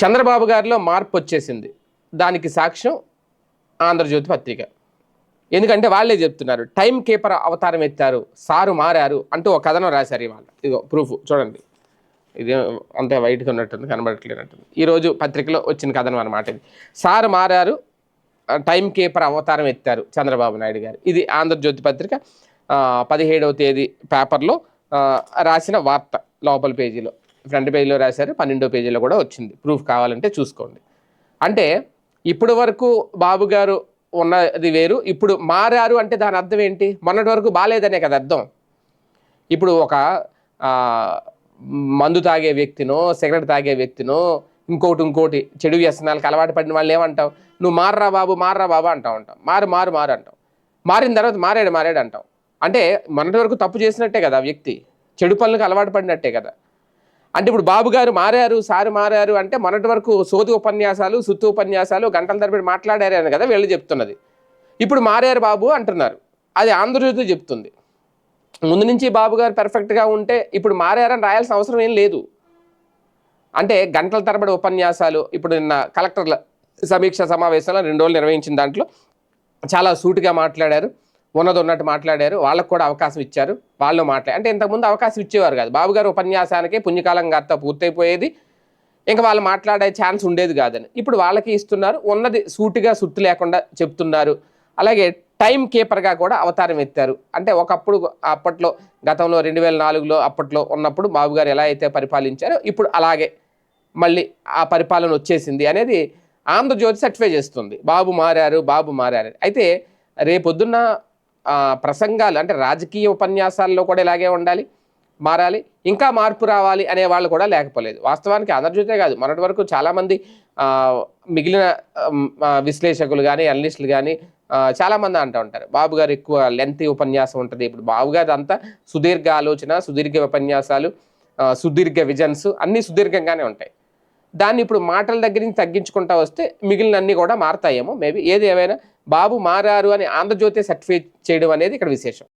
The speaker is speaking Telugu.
చంద్రబాబు గారిలో మార్పు వచ్చేసింది. దానికి సాక్ష్యం ఆంధ్రజ్యోతి పత్రిక. ఎందుకంటే వాళ్ళే చెప్తున్నారు టైం కీపర్ అవతారం ఎత్తారు సారు మారారు అంటూ ఒక కథనం రాశారు ఇవాళ. ఇదిగో ప్రూఫ్ చూడండి. ఇది అంతే వైట్గా ఉన్నట్టుంది కనబడట్లేనట్టుంది. ఈరోజు పత్రికలో వచ్చిన కథనం అనమాట ఇది. సారు మారారు టైం కీపర్ అవతారం ఎత్తారు చంద్రబాబు నాయుడు గారు. ఇది ఆంధ్రజ్యోతి పత్రిక పదిహేడవ తేదీ పేపర్లో రాసిన వార్త లోపల పేజీలో. ఫ్రంట్ పేజీలో రాశారు పన్నెండో పేజీలో కూడా వచ్చింది. ప్రూఫ్ కావాలంటే చూసుకోండి. అంటే ఇప్పుడు వరకు బాబు గారు ఉన్నది వేరు ఇప్పుడు మారారు అంటే దాని అర్థం ఏంటి? మొన్నటి వరకు బాగాలేదనే కదా అర్థం. ఇప్పుడు ఒక మందు తాగే వ్యక్తినో సిగరెట్ తాగే వ్యక్తినో ఇంకోటి ఇంకోటి చెడు వ్యసనాలకు అలవాటు పడిన వాళ్ళు ఏమంటావు? నువ్వు మారరా బాబు మారరా బాబు అంటావు అంటావు. మారు మారు మారు అంటావు. మారిన తర్వాత మారాడు మారాడు అంటావు. అంటే మొన్నటి వరకు తప్పు చేసినట్టే కదా వ్యక్తి. చెడు పనులకు అలవాటు పడినట్టే కదా. అంటే ఇప్పుడు బాబు గారు మారారు సారు మారారు అంటే మొన్నటి వరకు సోది ఉపన్యాసాలు సుత్తు ఉపన్యాసాలు గంటల తరబడి మాట్లాడారు అని కదా వీళ్ళు చెప్తున్నది. ఇప్పుడు మారారు బాబు అంటున్నారు. అది ఆంధ్రజ్యోతి చెప్తుంది. ముందు నుంచి బాబు గారు పెర్ఫెక్ట్గా ఉంటే ఇప్పుడు మారారని రాయాల్సిన అవసరం ఏం లేదు. అంటే గంటల తరబడి ఉపన్యాసాలు ఇప్పుడు నిన్న కలెక్టర్ల సమీక్ష సమావేశంలో రెండు రోజులు నిర్వహించిన దాంట్లో చాలా సూటిగా మాట్లాడారు. ఉన్నది ఉన్నట్టు మాట్లాడారు. వాళ్ళకు కూడా అవకాశం ఇచ్చారు. వాళ్ళు మాట్లాడి అంటే ఇంతకుముందు అవకాశం ఇచ్చేవారు కాదు. బాబు గారు ఉపన్యాసానికి పుణ్యకాలం గారితో పూర్తయిపోయేది. ఇంకా వాళ్ళు మాట్లాడే ఛాన్స్ ఉండేది కాదని. ఇప్పుడు వాళ్ళకి ఇస్తున్నారు. ఉన్నది సూటిగా సుట్టు లేకుండా చెప్తున్నారు. అలాగే టైం కీపర్గా కూడా అవతారం ఎత్తారు. అంటే ఒకప్పుడు అప్పట్లో గతంలో రెండు వేల నాలుగులో అప్పట్లో ఉన్నప్పుడు బాబు గారు ఎలా అయితే పరిపాలించారో ఇప్పుడు అలాగే మళ్ళీ ఆ పరిపాలన వచ్చేసింది అనేది ఆంధ్రజ్యోతి సర్టిఫై చేస్తుంది. బాబు మారారు బాబు మారారు అయితే రేపొద్దున్న ప్రసంగాలు అంటే రాజకీయ ఉపన్యాసాల్లో కూడా ఇలాగే ఉండాలి మారాలి ఇంకా మార్పు రావాలి అనే వాళ్ళు కూడా లేకపోలేదు. వాస్తవానికి ఆంధ్రజ్యోతే కాదు. మొన్నటి వరకు చాలామంది మిగిలిన విశ్లేషకులు కానీ అనలిస్టులు కానీ చాలామంది అంటూ ఉంటారు. బాబు గారు ఎక్కువ లెంత్ ఉపన్యాసం ఉంటుంది. ఇప్పుడు బాబు గారు అంతా సుదీర్ఘ ఆలోచన సుదీర్ఘ ఉపన్యాసాలు సుదీర్ఘ విజన్స్ అన్నీ సుదీర్ఘంగానే ఉంటాయి. దాన్ని ఇప్పుడు మాటల దగ్గర నుంచి తగ్గించుకుంటా వస్తే మిగిలినన్నీ కూడా మారతాయేమో. మేబీ ఏది ఏమైనా బాబు మారారు అని ఆంధ్రజ్యోతి సర్టిఫై చేయడం అనేది ఇక్కడ విశేషం.